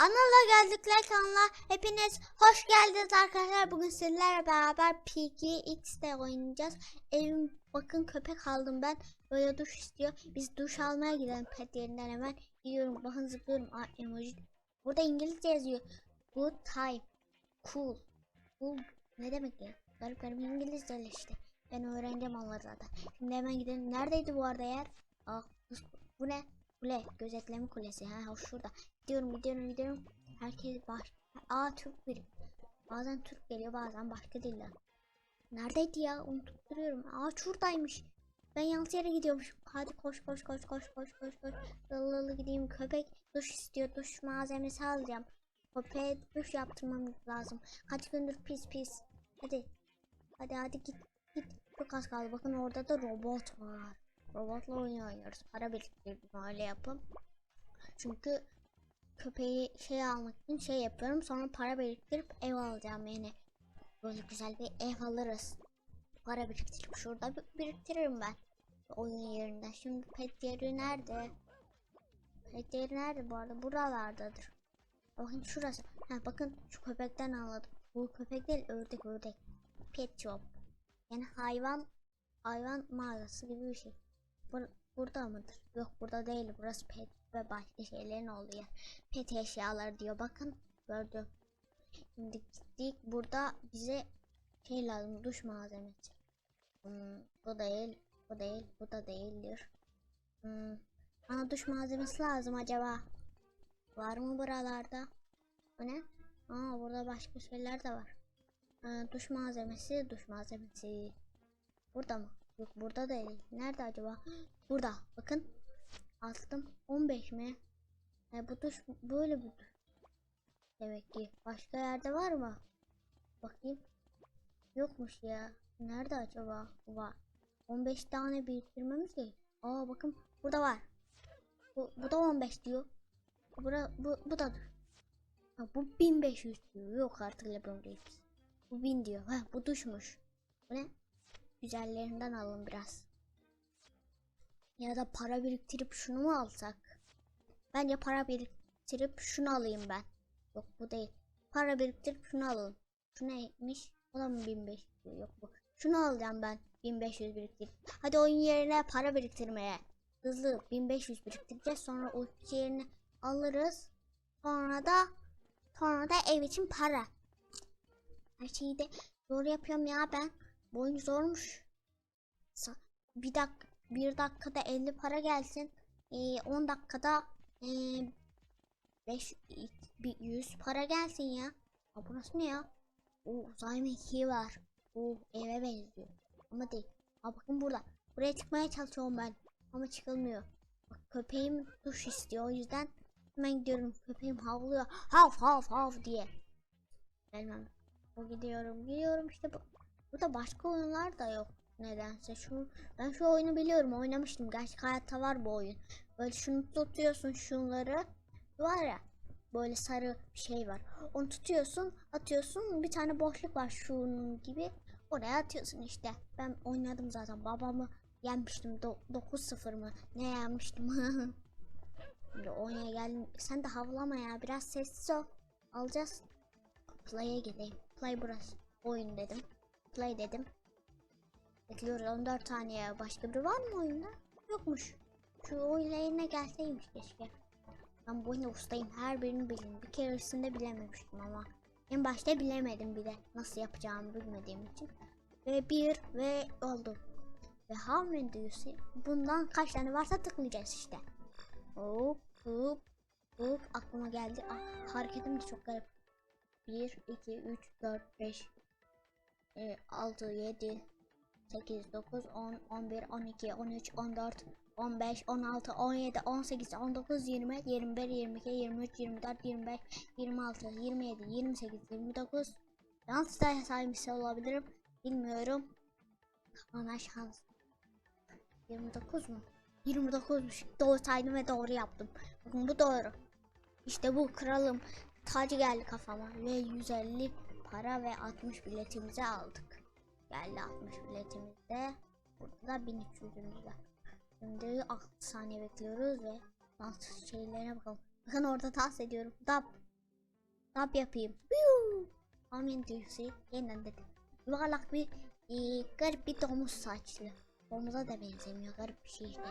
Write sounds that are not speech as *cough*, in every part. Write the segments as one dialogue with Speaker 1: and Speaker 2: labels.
Speaker 1: Anıl'la Gözlükler kanalına hepiniz hoş geldiniz arkadaşlar. Bugün sizlerle beraber PGX'de oynayacağız. Evim bakın köpek aldım ben. Böyle duş istiyor. Biz duş almaya gidelim pet yerinden hemen. Gidiyorum bakın zıplıyorum. Aa, emoji. Burada İngilizce yazıyor. Good time. Cool. Cool. Ne demek ya? Garip garip İngilizce işte. Ben öğreneceğim onları zaten Şimdi hemen gidelim. Neredeydi bu arada yer? Aa, bu ne? Kule. Gözetleme kulesi. Ha, şurada. Gidiyorum gidiyorum gidiyorum. Herkes var. Aa Türk bir. Bazen Türk geliyor bazen başka diller. Neredeydi ya? Unutturuyorum. duruyorum. Aa şuradaymış. Ben yanlış yere gidiyormuşum. Hadi koş koş koş koş koş koş koş. Lalı gideyim. Köpek duş istiyor. Duş malzemesi alacağım. Köpeğe duş yaptırmam lazım. Kaç gündür pis pis. Hadi. Hadi hadi git. Git. Çok az kaldı. Bakın orada da robot var. Robotla oynuyoruz. Para biriktirdim öyle yapıp. Çünkü köpeği şey almak için şey yapıyorum. Sonra para biriktirip ev alacağım yani. Böyle güzel bir ev alırız. Para biriktirip şurada biriktiririm ben. Oyun yerinde. Şimdi pet yeri nerede? Pet yeri nerede bu arada? Buralardadır. Bakın şurası. Ha bakın şu köpekten anladım. Bu köpek değil ördek ördek. Pet shop. Yani hayvan hayvan mağazası gibi bir şey. Bur burada mıdır? Yok burada değil. Burası pet ve başka şeylerin olduğu yer. Pet eşyaları diyor. Bakın gördüm. Şimdi gittik. Burada bize şey lazım. Duş malzemesi. Hmm, bu değil. Bu değil. Bu da değildir. diyor. Hmm, bana duş malzemesi lazım acaba. Var mı buralarda? Bu ne? Aa burada başka şeyler de var. Ee, duş malzemesi, duş malzemesi. Burada mı? Yok burada da değil. Nerede acaba? Burada. Bakın. Attım. 15 mi? Yani e, bu tuş böyle bu Demek ki. Başka yerde var mı? Bakayım. Yokmuş ya. Nerede acaba? Var. 15 tane biriktirmemiz gerek. Aa bakın burada var. Bu, bu da 15 diyor. Bura, bu, bu da dur. Ha, bu 1500 diyor. Yok artık Lebron James. Bu 1000 diyor. Ha, bu düşmüş. Bu ne? Güzellerinden alın biraz. Ya da para biriktirip şunu mu alsak? Bence para biriktirip şunu alayım ben. Yok bu değil. Para biriktirip şunu alalım. Şu neymiş? O da mı 1500? Yok bu. Şunu alacağım ben. 1500 biriktirip. Hadi oyun yerine para biriktirmeye. Hızlı 1500 biriktireceğiz. Sonra o yerini alırız. Sonra da sonra da ev için para. Her şeyi de doğru yapıyorum ya ben. Bu zormuş. Bir dakika, bir dakikada 50 para gelsin. Ee, 10 dakikada e, 5 100 para gelsin ya. Ha burası ne ya? O uzay mekiği var. O eve benziyor. Ama değil. Ha bakın burada. Buraya çıkmaya çalışıyorum ben. Ama çıkılmıyor. Bak köpeğim duş istiyor. O yüzden hemen gidiyorum. Köpeğim havlıyor. Hav hav hav diye. Gelmem. O gidiyorum. Gidiyorum işte bu. Burada başka oyunlar da yok nedense. Şu ben şu oyunu biliyorum. Oynamıştım. Gerçek hayatta var bu oyun. Böyle şunu tutuyorsun şunları. Var ya böyle sarı bir şey var. Onu tutuyorsun, atıyorsun. Bir tane boşluk var şunun gibi. Oraya atıyorsun işte. Ben oynadım zaten. Babamı yenmiştim. Do- 9-0 mı? Ne yenmiştim? Şimdi *laughs* oynaya geldim. Sen de havlama ya. Biraz sessiz ol. Alacağız. Play'e gideyim. Play burası. Oyun dedim. Play dedim. Bekliyoruz 14 saniye. Başka biri var mı oyunda? Yokmuş. Şu oyun gelseymiş keşke. Ben bu oyunda ustayım. Her birini bilin. Bir keresinde bilememiştim ama. En başta bilemedim bir de. Nasıl yapacağımı bilmediğim için. Ve bir ve oldu. Ve how many do you see? Bundan kaç tane varsa tıklayacağız işte. Hop hop hop aklıma geldi. Ah, hareketim de çok garip. 1, 2, 3, 4, 5, e, 6, 7, 8, 9, 10, 11, 12, 13, 14, 15, 16, 17, 18, 19, 20, 21, 22, 23, 24, 25, 26, 27, 28, 29. Yanlış da saymış olabilirim. Bilmiyorum. Ana şans. 29 mu? 29'muş. Doğru saydım ve doğru yaptım. Bakın bu doğru. İşte bu kralım. Tacı geldi kafama ve 150 para ve 60 biletimizi aldık. Geldi 60 biletimizde. Burada da 1300'ümüz var. Şimdi 6 saniye bekliyoruz ve dans şeylerine bakalım. Bakın orada tas ediyorum. Dab. Dab yapayım. Amin diyorsun. Yeniden dedim. Yuvarlak bir e, garip bir domuz saçlı. Domuza da benzemiyor. Garip bir şey işte.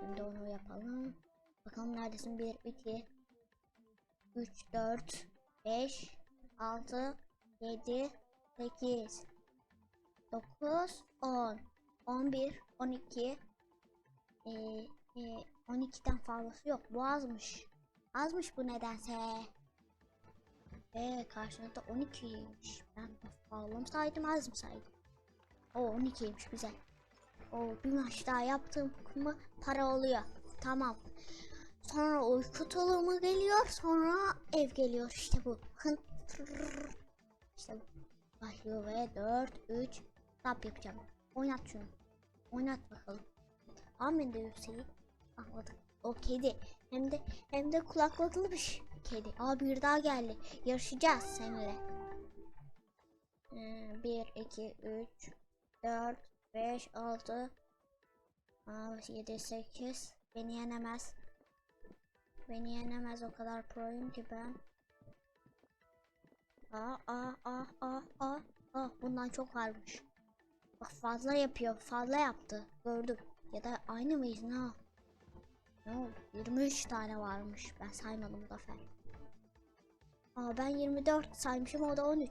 Speaker 1: Şimdi onu yapalım. Bakalım neredesin? 1, 2, 3, 4, 5, 6, 7, 8, 9, 10, 11, 12, e, e, 12'den fazlası yok. Bu azmış. Azmış bu nedense. Ve karşında 12'ymiş. Ben fazla mı saydım az mı saydım? O 12'ymiş güzel. O bir maç daha yaptığım mı para oluyor. Tamam. Sonra uyku tulumu geliyor. Sonra ev geliyor işte bu arkadaşlar. Başlıyor ve 4, 3, tap yapacağım. Oynat şunu. Oynat bakalım. Amin de Hüseyin. Anladık. Ah, o kedi. Hem de hem de kulaklatılmış kedi. Aa bir daha geldi. Yarışacağız seninle. 1, 2, 3, 4, 5, 6, 7, 8. Beni yenemez. Beni yenemez o kadar proyum ki ben. Ah ah ah ah ah ah bundan çok varmış. Bak fazla yapıyor fazla yaptı gördüm. Ya da aynı mıyız ne? Ne oldu? 23 tane varmış ben saymadım bu sefer. Aa ben 24 saymışım o da 13.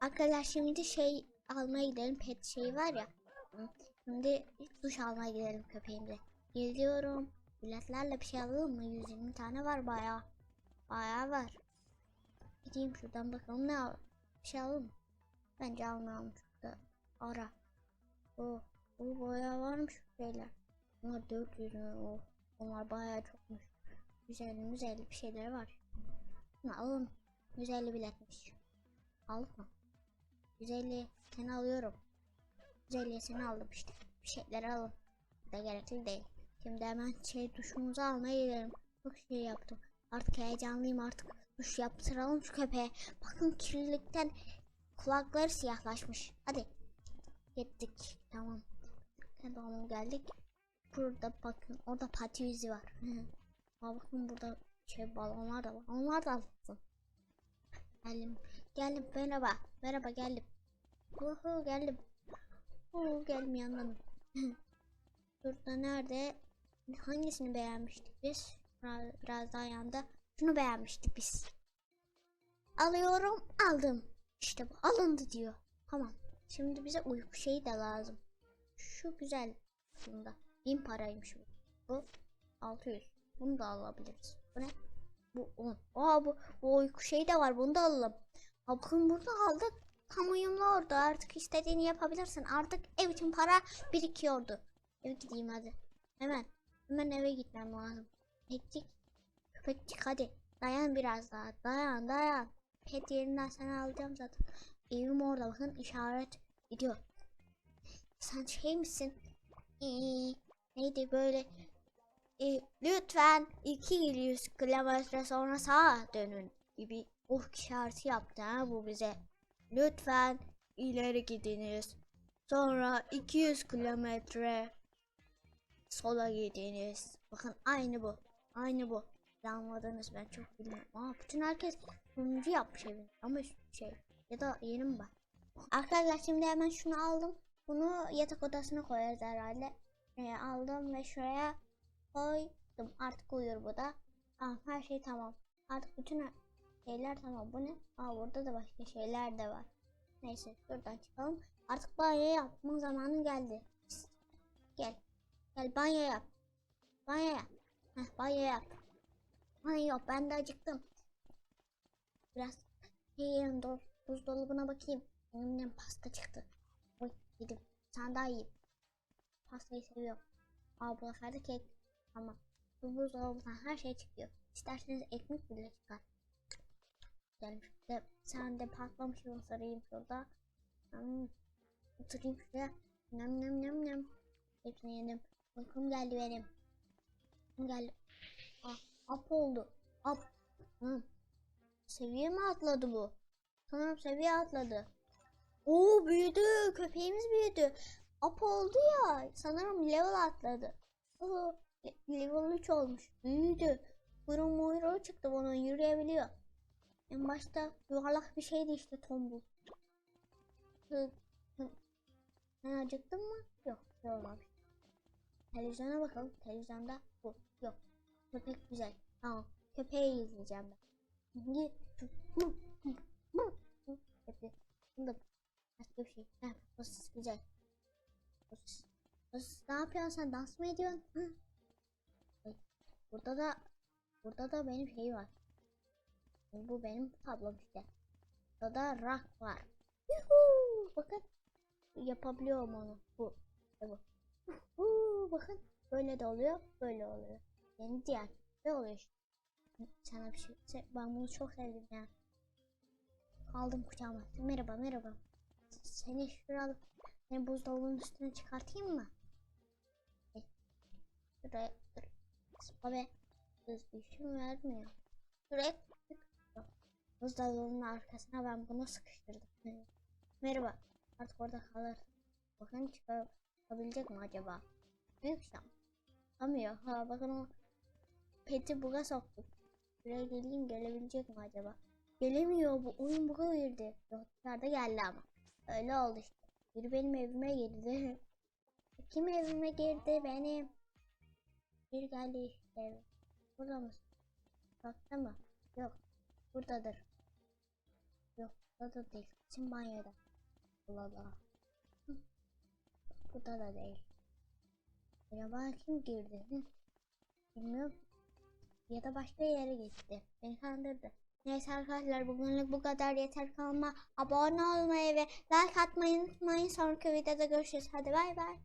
Speaker 1: Arkadaşlar şimdi şey almaya gidelim pet şeyi var ya. Şimdi duş almaya gidelim köpeğimle. Geliyorum. Biletlerle bir şey alalım mı? 120 tane var bayağı. Bayağı var. Gideyim şuradan bakalım ne al bir şey alalım. Bence almayalım şurada. Ara. Oh. Bu bayağı varmış şeyler. Bunlar 400 mü? Oh. Bunlar bayağı çokmuş. 150 150 bir şeyler var. Bunu alalım. 150 biletmiş. Aldık mı? 150 seni alıyorum. 150 seni aldım işte. Bir şeyler alın. Da gerekli değil. Şimdi hemen şey tuşumuzu almaya gidelim. Çok şey yaptım. Artık heyecanlıyım artık. Üş yaptıralım şu köpeğe. Bakın kirlilikten kulakları siyahlaşmış. Hadi. Gittik. Tamam. Tamam geldik. Burada bakın orada pati yüzü var. Aa, bakın burada şey balonlar da var. Onlar da alsın. Geldim. Geldim. Merhaba. Merhaba geldim. Uhu geldim. Uhu geldim yandan. Burada nerede? Hangisini beğenmiştik biz? Biraz daha yanda. Şunu beğenmiştik biz. Alıyorum aldım. İşte bu alındı diyor. Tamam. Şimdi bize uyku şeyi de lazım. Şu güzel aslında. Bin paraymış bu. Bu 600. Bunu da alabiliriz. Bu ne? Bu 10. Aa bu, bu uyku şeyi de var. Bunu da alalım. Ha bakın burada aldık. Tam uyumlu orada artık istediğini yapabilirsin. Artık ev için para birikiyordu. Eve gideyim hadi. Hemen. Hemen eve gitmem lazım. Ettik. Pıçık hadi. Dayan biraz daha. Dayan dayan. Pet yerinden seni alacağım zaten. Evim orada bakın işaret gidiyor. Sen şey misin? Ee, neydi böyle? Ee, lütfen 200 kilometre sonra sağa dönün gibi oh işareti yaptı ha bu bize. Lütfen ileri gidiniz. Sonra 200 kilometre sola gidiniz. Bakın aynı bu. Aynı bu. Yanmadınız ben çok bilmem. Aa bütün herkes sonuncu yapmış evin ama şey ya da yeni mi bak. Arkadaşlar şimdi hemen şunu aldım. Bunu yatak odasına koyarız herhalde. Ee, aldım ve şuraya koydum. Artık uyur bu da. Tamam her şey tamam. Artık bütün şeyler tamam. Bu ne? Aa burada da başka şeyler de var. Neyse şuradan çıkalım. Artık banyo yapma zamanı geldi. Gel. Gel banyo yap. Banyo yap. Heh, banyo yap hayır, ben de acıktım. Biraz yiyelim şey dur. Buzdolabına bakayım. Elimden pasta çıktı. Oy yedim. Sen daha yiyeyim. Pastayı seviyorum. Aa bu sefer de kek. Tamam. Bu buzdolabından her şey çıkıyor. İsterseniz ekmek bile çıkar. Gelmiş. De, sen de patlamış yıl sarayım şurada. Hmm. Oturayım şuraya. Nem nem nem nem. Hepsini yedim. Uykum geldi benim. Uykum geldi. Ap oldu. Ap. Hı. Seviye mi atladı bu? Sanırım seviye atladı. Oo büyüdü. Köpeğimiz büyüdü. Ap oldu ya. Sanırım level atladı. Oo, level 3 olmuş. Büyüdü. Burun muyruğu çıktı bunun. Yürüyebiliyor. En başta yuvarlak bir şeydi işte tombul. Hı, hı. Sen acıktın mı? Yok. Olmamış. Televizyona bakalım. Televizyonda bu. Yok. Köpek güzel. Tamam. Köpeğe yüzeceğim ben. Niye? Köpek. Bunu da başka bir şey. Ha, sosis güzel. Sosis. Sosis ne yapıyorsun sen? Dans mı ediyorsun? Burada da burada da benim şey var. Bu benim tablom işte. Burada da rak var. Yuhu! Bakın yapabiliyorum onu. Bu. İşte bu. Bakın böyle de oluyor, böyle oluyor. Yeni diğer ne oluyor? Sana bir şey. Ben bunu çok sevdim ya. Kaldım kucağıma. Merhaba merhaba. Seni şuralı. alıp seni buzdolabının üstüne çıkartayım mı? E, şuraya dur. Abi düzgün vermiyor. Şuraya Buzdolabının arkasına ben bunu sıkıştırdım. E, merhaba. Artık orada kalır. Bakın çıkabilecek mi acaba? Büyük şans. Tamıyor. Ha bakın o peti buga soktuk. Buraya geleyim gelebilecek mi acaba? Gelemiyor bu oyun buga girdi. Yok geldi ama. Öyle oldu işte. Biri benim evime girdi. *laughs* Kim evime girdi? Benim. Bir geldi işte. Burada mısın? Kalkta mı? Yok. Buradadır. Yok. Burada da değil. Şimdi banyoda. Allah *laughs* Allah. Burada da değil. Acaba kim girdi? Bilmiyorum ya da başka yere gitti. Beni kandırdı. Neyse arkadaşlar bugünlük bu kadar yeter kalma. Abone olmayı ve like atmayı unutmayın. Sonraki videoda görüşürüz. Hadi bay bay.